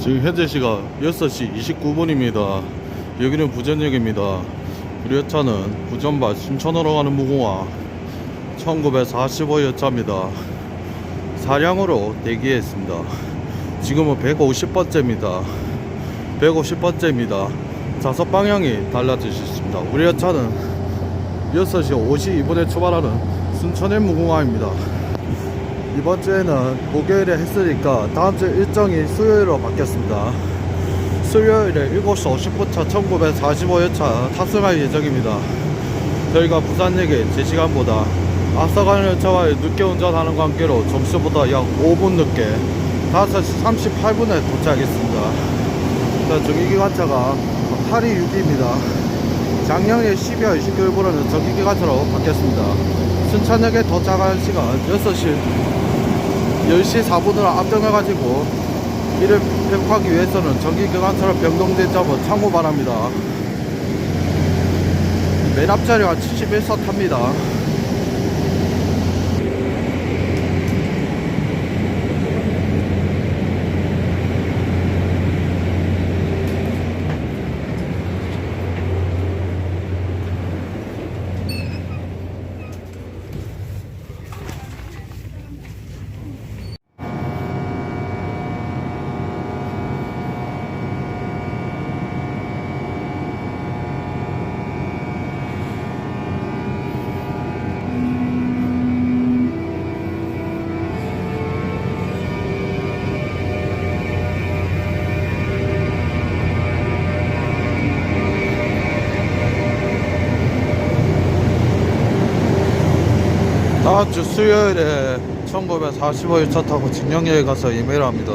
지금 현재 시각 6시 29분입니다. 여기는 부전역입니다. 우리 여차는 부전발 순천으로 가는 무궁화 1945여차입니다. 사량으로 대기했습니다. 지금은 150번째입니다. 150번째입니다. 좌석 방향이 있습니다. 우리 여차는 6시 52분에 출발하는 순천의 무궁화입니다. 이번 주에는 목요일에 했으니까 다음 주 일정이 수요일로 바뀌었습니다. 수요일에 7시 50분차 1945여차 탑승할 예정입니다. 저희가 부산역에 제 시간보다 앞서가는 열차와 늦게 운전하는 관계로 점수보다 약 5분 늦게 5시 38분에 도착했습니다. 자, 정기기관차가 8위 6위입니다. 작년에 12월 29일부로는 정기기관차로 바뀌었습니다. 순천역에 도착할 시간 6시 10시 4분으로 앞정해가지고 이를 회복하기 위해서는 전기기관차로 변경된 점을 참고 바랍니다. 맨 앞자리가 71서 탑니다. 다음 주 수요일에 1945일 차 타고 진영역에 가서 이메일 합니다.